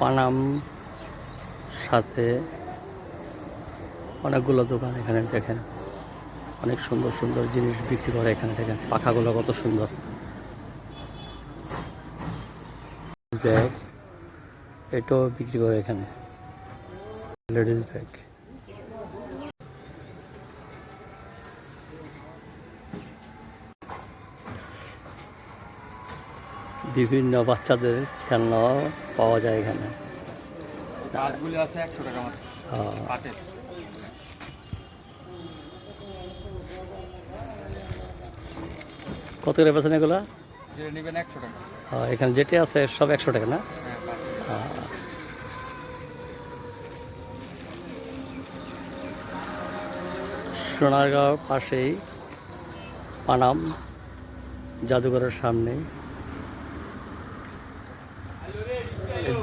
পানাম সাথে অনেকগুলো দোকান এখানে দেখেন। অনেক সুন্দর সুন্দর জিনিস বিক্রি করে এখানে দেখেন। পাখাগুলো কত সুন্দর। ব্যাগ এটাও বিক্রি করে এখানে। লেডিস ব্যাগ বিভিন্ন বাচ্চাদের খেলনা পাওয়া যায় এখানে। গাছগুলি আছে একশো টাকা মাত্র। আহ, কত করে বেছেন এগুলা? নেবেন একশো টাকা। এখানে যেটি আছে সব একশো টাকা না? হ্যাঁ। সোনারগাঁও পাশেই পানাম জাদুঘরের সামনে।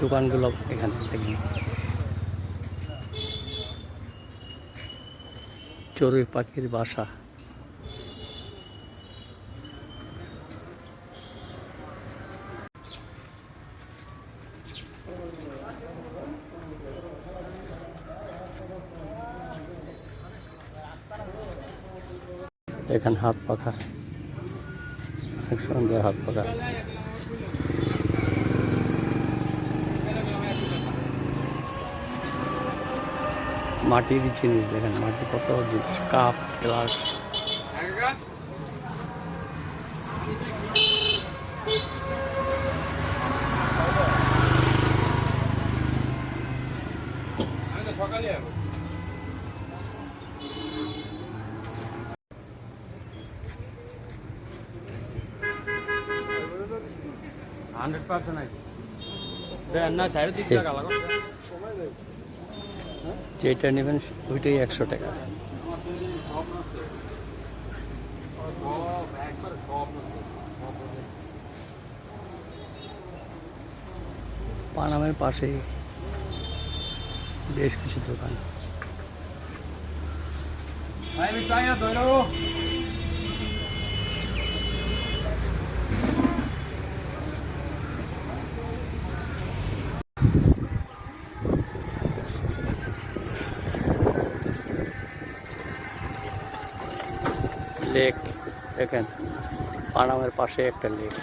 দোকানগুলো এখানে দেখি চড়ুই পাখির বাসা। এখানে হাত পাখা। অনেক সুন্দর হাত পাখা। মাটির জিনিস দেখেন মাটি কত জিনিস কাপ গ্লাস। হান্ড্রেড পার্সেন্ট আছে না সাড়ে তিন টাকা লাগো যেটা নেবেন ওইটাই একশো টাকা। পানামের পাশে বেশ কিছু দোকান। লেক দেখেন পানামের পাশে একটা লেক।